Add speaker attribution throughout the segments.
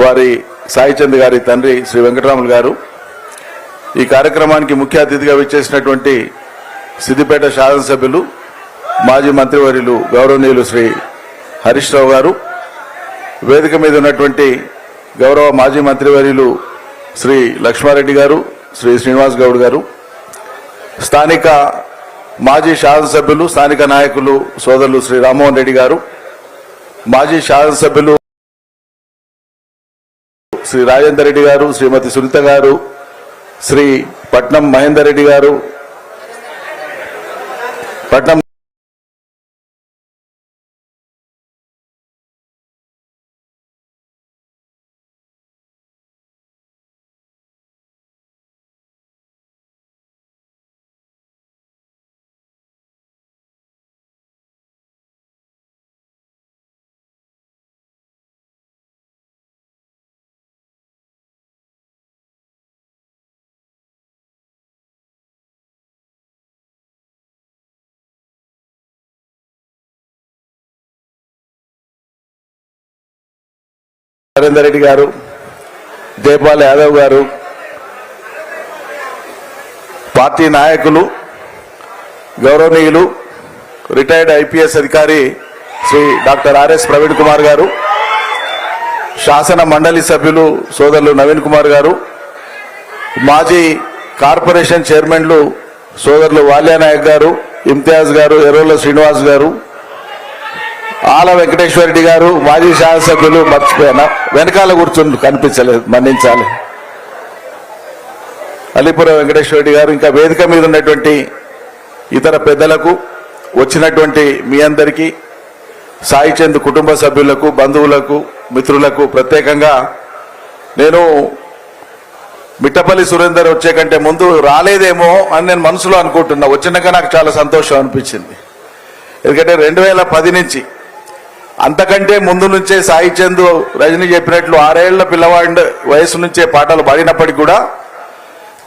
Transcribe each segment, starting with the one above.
Speaker 1: వారి సాయిచంద్ గారి తండ్రి శ్రీ వెంకటరాములు గారు. ఈ కార్యక్రమానికి ముఖ్య అతిథిగా విచ్చేసినటువంటి సిద్దిపేట శాసనసభ్యులు మాజీ మంత్రివర్యులు గౌరవనీయులు శ్రీ హరీష్ రావు గారు. వేదిక మీద ఉన్నటువంటి గౌరవ మాజీ మంత్రివర్యులు శ్రీ లక్ష్మారెడ్డి గారు శ్రీ శ్రీనివాస్ గౌడ్ గారు. స్థానిక మాజీ శాసనసభ్యులు స్థానిక నాయకులు సోదరులు శ్రీ రామ్మోహన్ రెడ్డి గారు. మాజీ శాసనసభ్యులు శ్రీ రాజేందర్ రెడ్డి గారు శ్రీమతి సునీత గారు శ్రీ పట్నం మహేందర్ రెడ్డి గారు పట్నం నరేందర్ రెడ్డి గారు జయపాల్ యాదవ్ గారు పార్టీ నాయకులు గౌరవనీయులు రిటైర్డ్ ఐపీఎస్ అధికారి శ్రీ డాక్టర్ ఆర్ఎస్ ప్రవీణ్ కుమార్ గారు శాసన మండలి సభ్యులు సోదరులు నవీన్ కుమార్ గారు మాజీ కార్పొరేషన్ చైర్మన్లు సోదరులు వాల్యానాయక్ గారు ఇమ్తియాజ్ గారు ఎర్రోల శ్రీనివాస్ గారు ఆల వెంకటేశ్వర రెడ్డి గారు మాజీ శాసనసభ్యులు మర్చిపోయినా వెనకాల కూర్చుని కనిపించలేదు మన్నించాలి. అలీపురం వెంకటేశ్వర రెడ్డి గారు ఇంకా వేదిక మీద ఉన్నటువంటి ఇతర పెద్దలకు వచ్చినటువంటి మీ అందరికీ సాయి చంద్ కుటుంబ సభ్యులకు బంధువులకు మిత్రులకు ప్రత్యేకంగా నేను మిట్టపల్లి సురేందర్ వచ్చే కంటే ముందు రాలేదేమో అని నేను మనసులో అనుకుంటున్నా. వచ్చినాక నాకు చాలా సంతోషం అనిపించింది. ఎందుకంటే రెండు వేల పది నుంచి అంతకంటే ముందు నుంచే సాయి చందు రజని చెప్పినట్లు ఆరేళ్ళ పిల్లవాడి వయసు నుంచే పాటలు పాడినప్పటికీ కూడా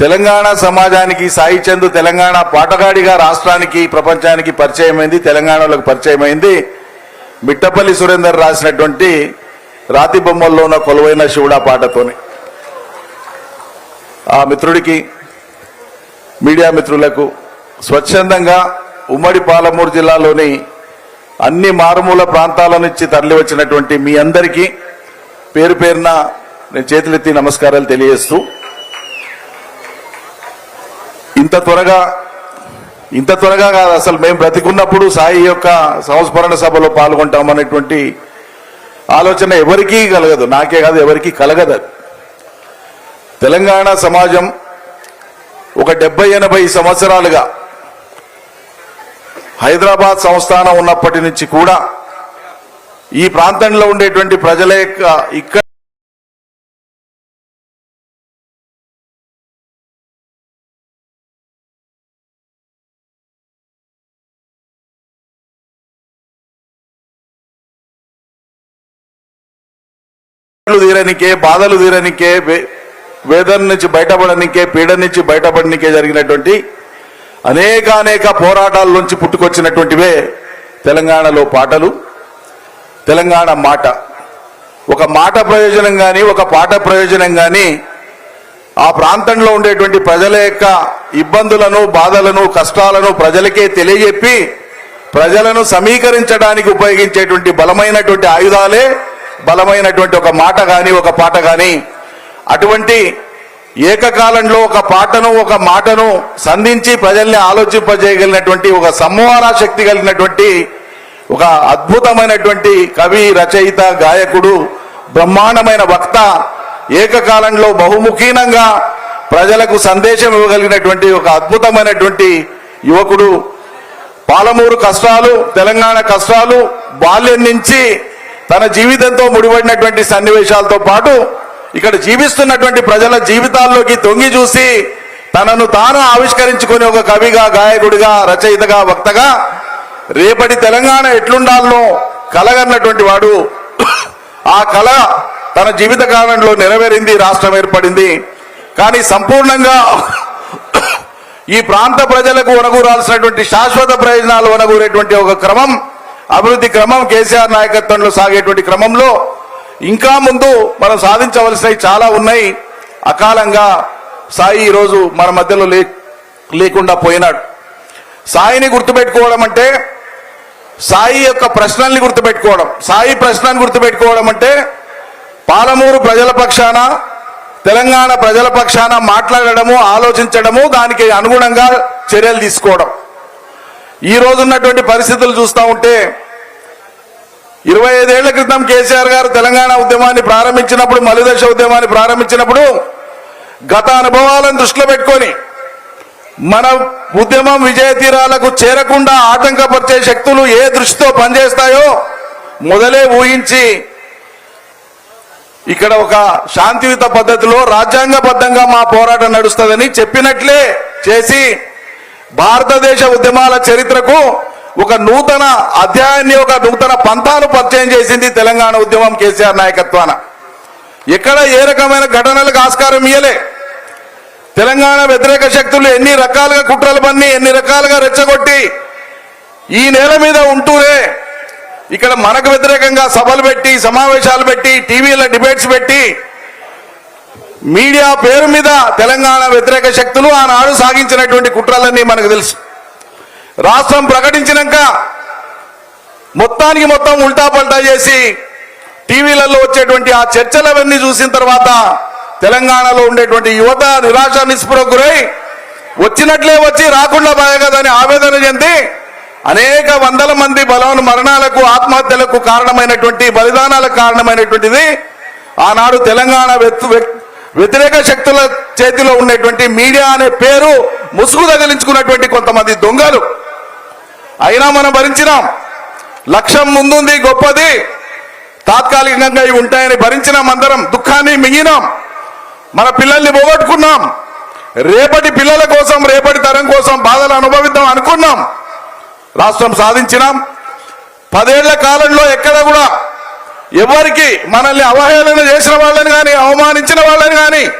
Speaker 1: తెలంగాణ సమాజానికి సాయి చందు తెలంగాణ పాటగాడిగా రాష్ట్రానికి ప్రపంచానికి పరిచయమైంది తెలంగాణలోకి పరిచయమైంది. మిట్టపల్లి సురేందర్ రాసినటువంటి రాతి బొమ్మల్లో ఉన్న కొలువైన శివుడా పాటతోని. ఆ మిత్రుడికి మీడియా మిత్రులకు స్వచ్ఛందంగా ఉమ్మడి పాలమూరు జిల్లాలోని అన్ని మారుమూల ప్రాంతాల నుంచి తరలి వచ్చినటువంటి మీ అందరికీ పేరు పేరున నేను చేతులెత్తి నమస్కారాలు తెలియజేస్తూ ఇంత త్వరగా ఇంత త్వరగా కాదు అసలు మేము బ్రతికున్నప్పుడు సాయి యొక్క సంస్మరణ సభలో పాల్గొంటామనేటువంటి ఆలోచన ఎవరికీ కలగదు నాకే కాదు ఎవరికీ కలగదు తెలంగాణ సమాజం ఒక డెబ్బై ఎనభై సంవత్సరాలుగా హైదరాబాద్ సంస్థానం ఉన్నప్పటి నుంచి కూడా ఈ ప్రాంతంలో ఉండేటువంటి ప్రజల యొక్క ఇక్కడ తీరనికే బాధలు తీరనికే వే- వేదన నుంచి బయటపడనికే పీడ నుంచి బయటపడనికే జరిగినటువంటి అనేక అనేక పోరాటాల నుంచి పుట్టుకొచ్చినటువంటివే తెలంగాణలో పాటలు తెలంగాణ మాట. ఒక మాట ప్రయోజనం కానీ ఒక పాట ప్రయోజనం కానీ ఆ ప్రాంతంలో ఉండేటువంటి ప్రజల యొక్క ఇబ్బందులను బాధలను కష్టాలను ప్రజలకే తెలియజెప్పి ప్రజలను సమీకరించడానికి ఉపయోగించేటువంటి బలమైనటువంటి ఆయుధాలే బలమైనటువంటి ఒక మాట కానీ ఒక పాట కానీ అటువంటి ఏకకాలంలో ఒక పాటను ఒక మాటను సంధించి ప్రజల్ని ఆలోచింపజేయగలిగినటువంటి ఒక సంవహన శక్తి కలిగినటువంటి ఒక అద్భుతమైనటువంటి కవి రచయిత గాయకుడు బ్రహ్మాండమైన వక్త ఏకకాలంలో బహుముఖీనంగా ప్రజలకు సందేశం ఇవ్వగలిగినటువంటి ఒక అద్భుతమైనటువంటి యువకుడు. పాలమూరు కష్టాలు తెలంగాణ కష్టాలు బాల్యం నుంచి తన జీవితంతో ముడిపడినటువంటి సన్నివేశాలతో పాటు ఇక్కడ జీవిస్తున్నటువంటి ప్రజల జీవితాల్లోకి తొంగి చూసి తనను తాను ఆవిష్కరించుకుని ఒక కవిగా గాయకుడిగా రచయితగా వక్తగా రేపటి తెలంగాణ ఎట్లుండాలనో కలగన్నటువంటి వాడు ఆ కళ తన జీవిత కాలంలో నెరవేరింది రాష్ట్రం ఏర్పడింది. కానీ సంపూర్ణంగా ఈ ప్రాంత ప్రజలకు వనగూరాల్సినటువంటి శాశ్వత ప్రయోజనాలు వనగూరేటువంటి ఒక క్రమం అభివృద్ధి క్రమం కేసీఆర్ నాయకత్వంలో సాగేటువంటి క్రమంలో ఇంకా ముందు మనం సాధించవలసినవి చాలా ఉన్నాయి. అకాలంగా సాయి ఈరోజు మన మధ్యలో లే లేకుండా పోయినాడు. సాయిని గుర్తుపెట్టుకోవడం అంటే సాయి యొక్క ప్రశ్నల్ని గుర్తుపెట్టుకోవడం. సాయి ప్రశ్నని గుర్తుపెట్టుకోవడం అంటే పాలమూరు ప్రజల పక్షాన తెలంగాణ ప్రజల పక్షాన మాట్లాడడము ఆలోచించడము దానికి అనుగుణంగా చర్యలు తీసుకోవడం. ఈ రోజున్నటువంటి పరిస్థితులు చూస్తూ ఉంటే ఇరవై ఐదేళ్ళ క్రితం కేసీఆర్ గారు తెలంగాణ ఉద్యమాన్ని ప్రారంభించినప్పుడు మలిదశ ఉద్యమాన్ని ప్రారంభించినప్పుడు గత అనుభవాలను దృష్టిలో పెట్టుకొని మన ఉద్యమం విజయ తీరాలకు చేరకుండా ఆటంకపరిచే శక్తులు ఏ దృష్టితో పనిచేస్తాయో మొదలే ఊహించి ఇక్కడ ఒక శాంతియుత పద్ధతిలో రాజ్యాంగబద్ధంగా మా పోరాటం నడుస్తుందని చెప్పినట్లే చేసి భారతదేశ ఉద్యమాల చరిత్రకు ఒక నూతన అధ్యాయాన్ని ఒక నూతన పంతాను పరిచయం చేసింది తెలంగాణ ఉద్యమం కేసీఆర్ నాయకత్వాన. ఎక్కడ ఏ రకమైన ఘటనలకు ఆస్కారం ఇయ్యలే. తెలంగాణ వ్యతిరేక శక్తులు ఎన్ని రకాలుగా కుట్రలు పన్ని ఎన్ని రకాలుగా రెచ్చగొట్టి ఈ నేల మీద ఉంటూనే ఇక్కడ మనకు వ్యతిరేకంగా సభలు పెట్టి సమావేశాలు పెట్టి టీవీల డిబేట్స్ పెట్టి మీడియా పేరు మీద తెలంగాణ వ్యతిరేక శక్తులు ఆనాడు సాగించినటువంటి కుట్రలన్నీ మనకు తెలుసు. రాష్ట్రం ప్రకటించినాక మొత్తానికి మొత్తం ఉల్టా పల్టా చేసి టీవీలలో వచ్చేటువంటి ఆ చర్చలవన్నీ చూసిన తర్వాత తెలంగాణలో ఉండేటువంటి యువత నిరాశ నిస్పృహకు గురై వచ్చినట్లే వచ్చి రాకుండా పోయే కదని ఆవేదన చెంది అనేక వందల మంది బలవన మరణాలకు ఆత్మహత్యలకు కారణమైనటువంటి బలిదానాలకు కారణమైనటువంటిది ఆనాడు తెలంగాణ వ్యక్తు- వ్యతిరేక శక్తుల చేతిలో ఉండేటువంటి మీడియా అనే పేరు ముసుగు తగిలించుకున్నటువంటి కొంతమంది దొంగలు. అయినా మనం భరించినాం. లక్ష్యం ముందుంది గొప్పది. తాత్కాలికంగా ఇవి ఉంటాయని భరించినాం అందరం. దుఃఖాన్ని మింగినాం. మన పిల్లల్ని పోగొట్టుకున్నాం. రేపటి పిల్లల కోసం రేపటి తరం కోసం బాధలు అనుభవిద్దాం అనుకున్నాం. రాష్ట్రం సాధించినాం. పదేళ్ళ కాలంలో ఎక్కడ కూడా ఎవరికి మనల్ని అవహేళన చేసిన వాళ్ళని కానీ అవమానించిన వాళ్ళని కానీ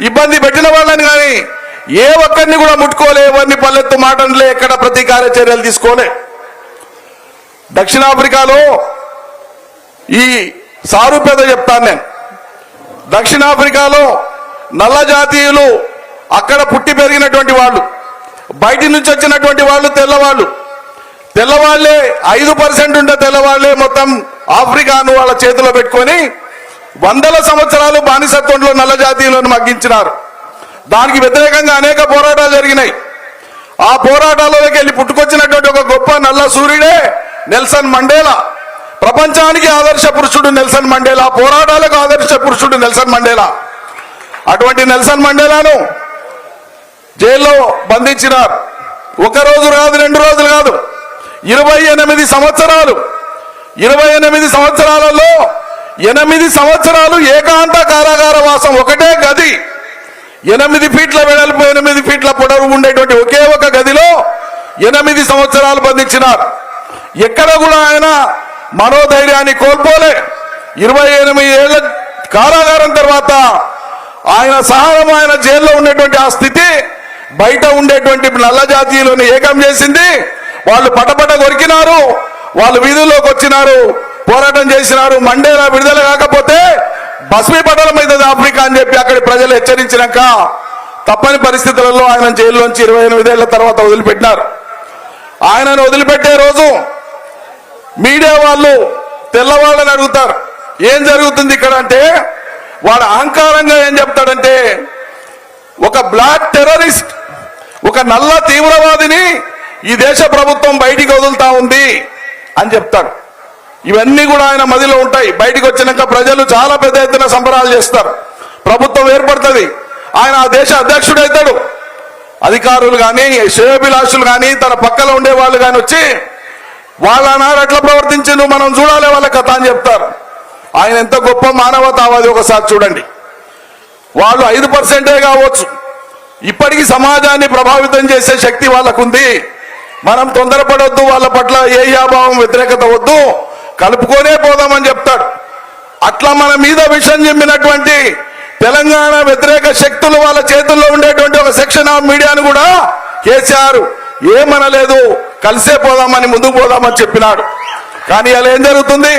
Speaker 1: ఇబ్బంది పెట్టిన వాళ్ళని కానీ ఏ ఒక్కరిని కూడా ముట్టుకోలే ఎవరిని పల్లెత్తు మాటలే ఎక్కడ ప్రతీకార చర్యలు తీసుకోలే. దక్షిణాఫ్రికాలో ఈ సారూప్యత చెప్తాను నేను. దక్షిణాఫ్రికాలో నల్ల జాతీయులు అక్కడ పుట్టి పెరిగినటువంటి వాళ్ళు బయటి నుంచి వచ్చినటువంటి వాళ్ళు తెల్లవాళ్ళు. తెల్లవాళ్ళే ఐదు పర్సెంట్ ఉండే తెల్లవాళ్ళే మొత్తం ఆఫ్రికాను వాళ్ళ చేతిలో పెట్టుకొని వందల సంవత్సరాలు బానిసత్వంలో నల్ల జాతీయులను మగ్గించినారు. దానికి వ్యతిరేకంగా అనేక పోరాటాలు జరిగినాయి. ఆ పోరాటాలలోకి వెళ్ళి పుట్టుకొచ్చినటువంటి ఒక గొప్ప నల్ల సూర్యుడే నెల్సన్ మండేలా. ప్రపంచానికి ఆదర్శ పురుషుడు నెల్సన్ మండేలా పోరాటాలకు ఆదర్శ పురుషుడు నెల్సన్ మండేలా. అటువంటి నెల్సన్ మండేలాను జైల్లో బంధించినారు. ఒక రోజు కాదు రెండు రోజులు కాదు. ఇరవై ఎనిమిది సంవత్సరాలు. ఇరవై ఎనిమిది సంవత్సరాలలో ఎనిమిది సంవత్సరాలు ఏకాంత కారాగార వాసం ఒకటే గది. ఎనిమిది ఫీట్ల వెడల్పు ఎనిమిది ఫీట్ల పొడవు ఉండేటువంటి ఒకే ఒక గదిలో ఎనిమిది సంవత్సరాలు బంధించినారు. ఎక్కడ కూడా ఆయన మనోధైర్యాన్ని కోల్పోలే. ఇరవై ఎనిమిది ఏళ్ళ కారాగారం తర్వాత ఆయన సహనం ఆయన జైల్లో ఉన్నటువంటి ఆ స్థితి బయట ఉండేటువంటి నల్ల జాతీయులను ఏకం చేసింది. వాళ్ళు పటపట కొరికినారు. వాళ్ళు వీధుల్లోకి వచ్చినారు. పోరాటం చేసినారు. మండేలా విడుదల కాకపోతే బస్మీ పటలం అవుతుంది ఆఫ్రికా అని చెప్పి అక్కడి ప్రజలు హెచ్చరించినాక తప్పని పరిస్థితులలో ఆయన జైల్లోంచి ఇరవై ఎనిమిదేళ్ళ తర్వాత వదిలిపెట్టినారు. ఆయనను వదిలిపెట్టే రోజు మీడియా వాళ్ళు తెల్లవాళ్ళని అడుగుతారు ఏం జరుగుతుంది ఇక్కడ? అంటే వాడు అహంకారంగా ఏం చెప్తాడంటే ఒక బ్లాక్ టెర్రరిస్ట్ ఒక నల్ల తీవ్రవాదిని ఈ దేశ ప్రభుత్వం బయటికి వదులుతా ఉంది అని చెప్తాడు. ఇవన్నీ కూడా ఆయన మదిలో ఉంటాయి. బయటికి వచ్చినాక ప్రజలు చాలా పెద్ద ఎత్తున సంబరాలు చేస్తారు. ప్రభుత్వం ఏర్పడుతుంది. ఆయన ఆ దేశ అధ్యక్షుడైతాడు. అధికారులు కానీ శ్రేయోభిలాషులు కానీ తన పక్కన ఉండే వాళ్ళు కానీ వచ్చి వాళ్ళ నాడు ఎట్లా ప్రవర్తించిండు మనం చూడాలి వాళ్ళ కథ అని చెప్తారు. ఆయన ఎంత గొప్ప మానవతావాది ఒకసారి చూడండి. వాళ్ళు ఐదు పర్సెంటే కావచ్చు. ఇప్పటికీ సమాజాన్ని ప్రభావితం చేసే శక్తి వాళ్ళకుంది. మనం తొందరపడొద్దు వాళ్ళ పట్ల ఏ యాభావం వ్యతిరేకత వద్దు. కలుపుకొనే పోదామని చెప్తాడు. అట్లా మన మీద విషయం చెప్పినటువంటి తెలంగాణ వ్యతిరేక శక్తులు వాళ్ళ చేతుల్లో ఉండేటువంటి ఒక సెక్షన్ ఆఫ్ మీడియాను కూడా కేసీఆర్ ఏమనలేదు. కలిసే పోదామని ముందుకు పోదామని చెప్పినాడు. కానీ అలా ఏం జరుగుతుంది?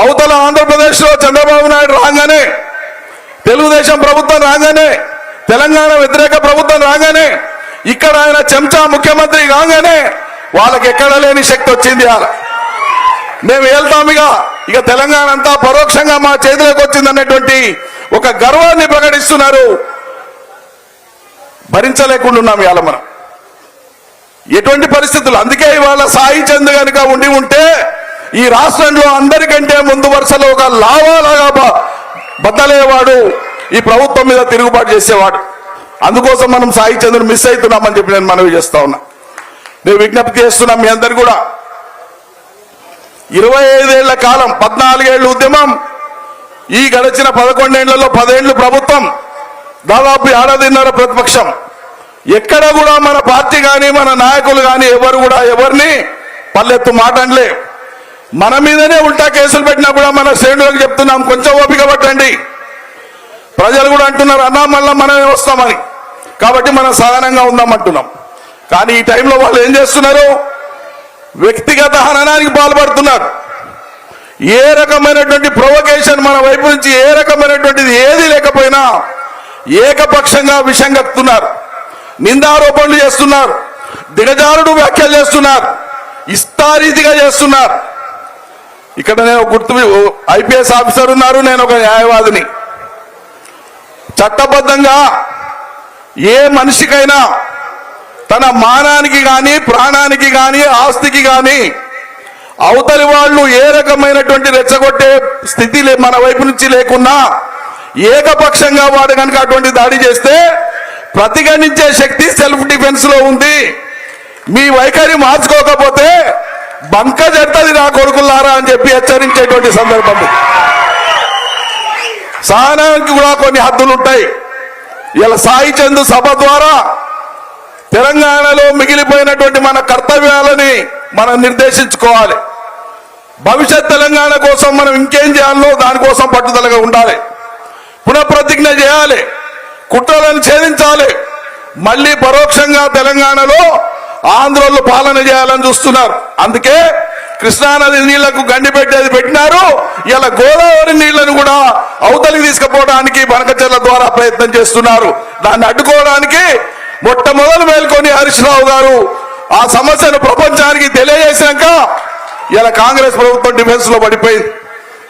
Speaker 1: అవతల ఆంధ్రప్రదేశ్లో చంద్రబాబు నాయుడు రాగానే తెలుగుదేశం ప్రభుత్వం రాగానే తెలంగాణ వ్యతిరేక ప్రభుత్వం రాగానే ఇక్కడ ఆయన చెంచా ముఖ్యమంత్రి కాగానే వాళ్ళకి ఎక్కడ లేని శక్తి వచ్చింది అలా. మేము వెళ్తామిగా. ఇక ఇక తెలంగాణ అంతా పరోక్షంగా మా చేతిలోకి వచ్చింది ఒక గర్వాన్ని ప్రకటిస్తున్నారు. భరించలేకుండా ఉన్నాం ఇవాళ మనం. ఎటువంటి పరిస్థితులు? అందుకే ఇవాళ సాయి చంద్ కనుక ఉండి ఉంటే ఈ రాష్ట్రంలో అందరికంటే ముందు వరుసలో ఒక లావాలాగా బ- బద్దలేవాడు ఈ ప్రభుత్వం మీద తిరుగుబాటు చేసేవాడు. అందుకోసం మనం సాయి చంద్రుని మిస్ అవుతున్నామని చెప్పి నేను మనవి చేస్తా ఉన్నా. నేను విజ్ఞప్తి చేస్తున్నా మీ అందరు కూడా. ఇరవై ఐదేళ్ళ కాలం పద్నాలుగేళ్ళ ఉద్యమం ఈ గడిచిన పదకొండేళ్ళలో పదేళ్ళు ప్రభుత్వం దాదాపు ఏడాదిన్నర ప్రతిపక్షం. ఎక్కడ కూడా మన పార్టీ కానీ మన నాయకులు కానీ ఎవరు కూడా ఎవరిని పల్లెత్తు మాట అనలే మన మీదనే ఉల్టా కేసులు పెట్టినా కూడా మన శ్రేణులకు చెప్తున్నాం కొంచెం ఓపిక పట్టండి. ప్రజలు కూడా అంటున్నారు అన్నా మళ్ళా మనమే వస్తామని. కాబట్టి మనం సహనంగా ఉందామంటున్నాం కానీ ఈ టైంలో వాళ్ళు ఏం చేస్తున్నారు? వ్యక్తిగత హననానికి పాల్పడుతున్నారు. ఏ రకమైనటువంటి ప్రొవకేషన్ మన వైపు నుంచి ఏ రకమైనటువంటిది ఏది లేకపోయినా ఏకపక్షంగా విషం కక్కుతున్నారు. నిందారోపణలు చేస్తున్నారు. దిగజారుడు వ్యాఖ్యలు చేస్తున్నారు. ఇస్తారీతిగా చేస్తున్నారు. ఇక్కడ నేను గుర్తు ఐపీఎస్ ఆఫీసర్ ఉన్నారు నేను ఒక న్యాయవాదిని. చట్టబద్ధంగా ఏ మనిషికైనా తన మానానికి కానీ ప్రాణానికి కానీ ఆస్తికి కానీ అవతలి వాళ్ళు ఏ రకమైనటువంటి రెచ్చగొట్టే స్థితి లే- మన వైపు నుంచి లేకున్నా ఏకపక్షంగా వాడు కనుక అటువంటి దాడి చేస్తే ప్రతిఘటించే శక్తి సెల్ఫ్ డిఫెన్స్లో ఉంది. మీ వైఖరి మార్చుకోకపోతే బంక జడుతుంది నా కొడుకులారా అని చెప్పి హెచ్చరించేటువంటి సందర్భం సహనానికి కూడా కొన్ని హద్దులు ఉంటాయి ఇలా సాయి చందు సభ ద్వారా తెలంగాణలో మిగిలిపోయినటువంటి మన కర్తవ్యాలని మనం నిర్దేశించుకోవాలి. భవిష్యత్ తెలంగాణ కోసం మనం ఇంకేం చేయాలో దానికోసం పట్టుదలగా ఉండాలి. పునఃప్రతిజ్ఞ చేయాలి. కుట్రలను ఛేదించాలి. మళ్ళీ పరోక్షంగా తెలంగాణలో ఆంధ్రోళ్ళు పాలన చేయాలని చూస్తున్నారు. అందుకే కృష్ణానది నీళ్ళకు గండి పెట్టేది పెట్టినారు. ఇలా గోదావరి నీళ్ళను కూడా అవతలికి తీసుకుపోవడానికి బనకచెర్ల ద్వారా ప్రయత్నం చేస్తున్నారు. దాన్ని అడ్డుకోవడానికి మొట్టమొదలు మేల్కొని హరీష్ రావు గారు ఆ సమస్యను ప్రపంచానికి తెలియజేశాక ఇలా కాంగ్రెస్ ప్రభుత్వం డిఫెన్స్లో పడిపోయింది.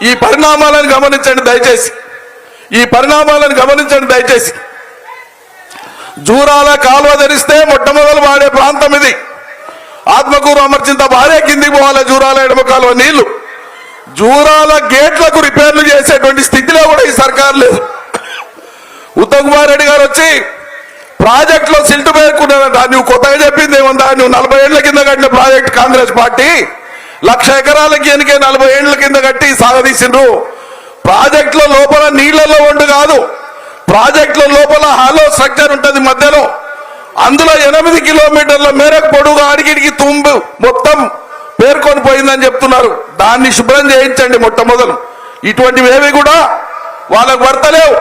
Speaker 1: ఈ పరిణామాలను గమనించండి దయచేసి. ఈ పరిణామాలను గమనించండి దయచేసి. జూరాల కాలువ ధరిస్తే మొట్టమొదలు వాడే ప్రాంతం ఇది. ఆత్మకూరు అమర్చింత భార్య కిందికి పోవాలి జూరాల ఎడమ కాలువ నీళ్ళు. జూరాల గేట్లకు రిపేర్లు చేసేటువంటి స్థితిలో కూడా ఈ సర్కార్ లేదు. ఉత్తమ్ కుమార్ రెడ్డి గారు వచ్చి ప్రాజెక్ట్లో సిల్ట్ పేర్కొన్నారంట నువ్వు కొత్తగా చెప్పింది ఏముందా? నువ్వు నలభై ఏళ్ళ కింద కట్టిన ప్రాజెక్ట్ కాంగ్రెస్ పార్టీ. లక్ష ఎకరాలకి ఎనికే నలభై ఏళ్ళ కింద కట్టి సాగదీసిండ్రు. ప్రాజెక్ట్లో లోపల నీళ్ళలో వండు కాదు. ప్రాజెక్ట్లో లోపల హాలో స్ట్రక్చర్ ఉంటుంది మధ్యలో. అందులో ఎనిమిది కిలోమీటర్ల మేరకు పొడుగు అడిగిడికి తుంబు మొత్తం పేర్కొని పోయిందని చెప్తున్నారు. దాన్ని శుభ్రం చేయించండి మొట్టమొదలు. ఇటువంటివి ఏవి కూడా వాళ్ళకు వర్తలేవు.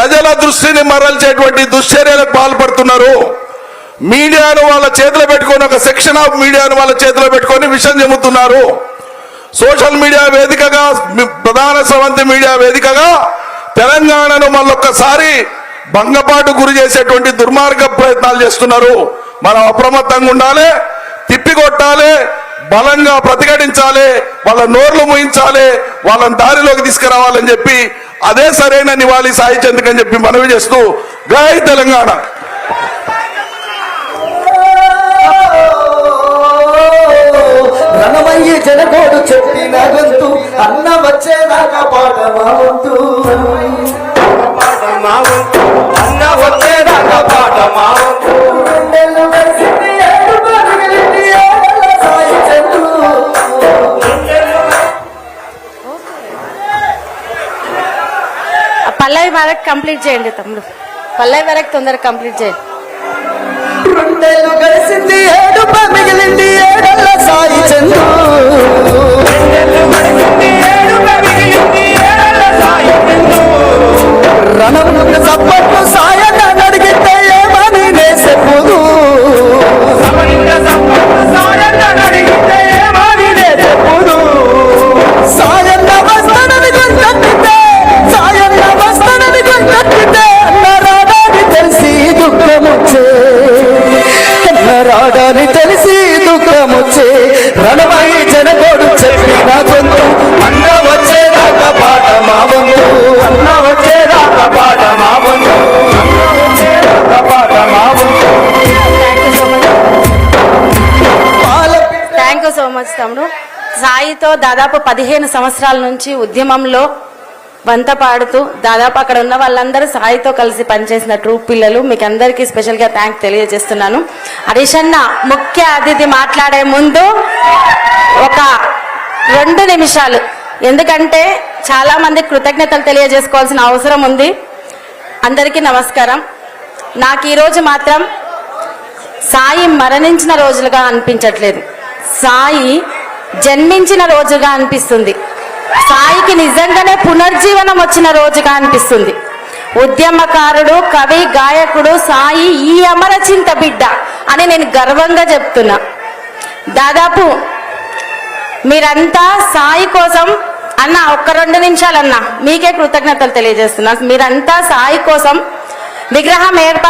Speaker 1: ప్రజల దృష్టిని మరల్చేటువంటి దుశ్చర్యలకు పాల్పడుతున్నారు. మీడియాను వాళ్ళ చేతిలో పెట్టుకొని ఒక సెక్షన్ ఆఫ్ మీడియాను వాళ్ళ చేతిలో పెట్టుకొని విషయం చెబుతున్నారు సోషల్ మీడియా వేదికగా ప్రధాన స్రవంతి మీడియా వేదికగా తెలంగాణను మళ్ళొక్కసారి భంగపాటు గురి చేసేటువంటి దుర్మార్గ ప్రయత్నాలు చేస్తున్నారు. మనం అప్రమత్తంగా ఉండాలి తిప్పికొట్టాలి బలంగా ప్రతిఘటించాలి వాళ్ళ నోర్లు మూయించాలి వాళ్ళని దారిలోకి తీసుకురావాలని చెప్పి అదే సరైన నివాళి సాయి చంద్రక్ అని చెప్పి మనవి చేస్తూ జై తెలంగాణ.
Speaker 2: రణమయ్యి జనకోడు చెప్పిన గొంతు అన్న వచ్చేదాకా పాట మా వంతు.
Speaker 3: మా వంతు.
Speaker 4: వరకు కంప్లీట్ చేయండి తమ్ముడు. పల్లవి వరకు తొందరగా కంప్లీట్ చేయండి.
Speaker 2: రెండేళ్ళు కలిసింది ఏడు మిగిలింది ఏడేళ్ళ సాయి చంద్రు
Speaker 3: రెండేళ్ళు గడిచింది,
Speaker 4: దాదాపు పదిహేను సంవత్సరాల నుంచి ఉద్యమంలో వంత పాడుతూ దాదాపు అక్కడ ఉన్న వాళ్ళందరూ సాయితో కలిసి పనిచేసిన ట్రూప్ పిల్లలు. మీకు అందరికీ స్పెషల్గా థ్యాంక్ తెలియజేస్తున్నాను. హరీష్ అన్న ముఖ్య అతిథి మాట్లాడే ముందు ఒక రెండు నిమిషాలు. ఎందుకంటే చాలా మంది కృతజ్ఞతలు తెలియజేసుకోవాల్సిన అవసరం ఉంది. అందరికీ నమస్కారం. నాకు ఈరోజు మాత్రం సాయి మరణించిన రోజులుగా అనిపించట్లేదు. సాయి జన్మించిన రోజుగా అనిపిస్తుంది. సాయికి నిజంగానే పునర్జీవనం వచ్చిన రోజుగా అనిపిస్తుంది. ఉద్యమకారుడు కవి గాయకుడు సాయి ఈ అమరచింత బిడ్డ అని నేను గర్వంగా చెప్తున్నా. దాదాపు మీరంతా సాయి కోసం అన్న ఒక్క రెండు నిమిషాలన్నా మీకే కృతజ్ఞతలు తెలియజేస్తున్నా. మీరంతా సాయి కోసం విగ్రహం ఏర్పాటు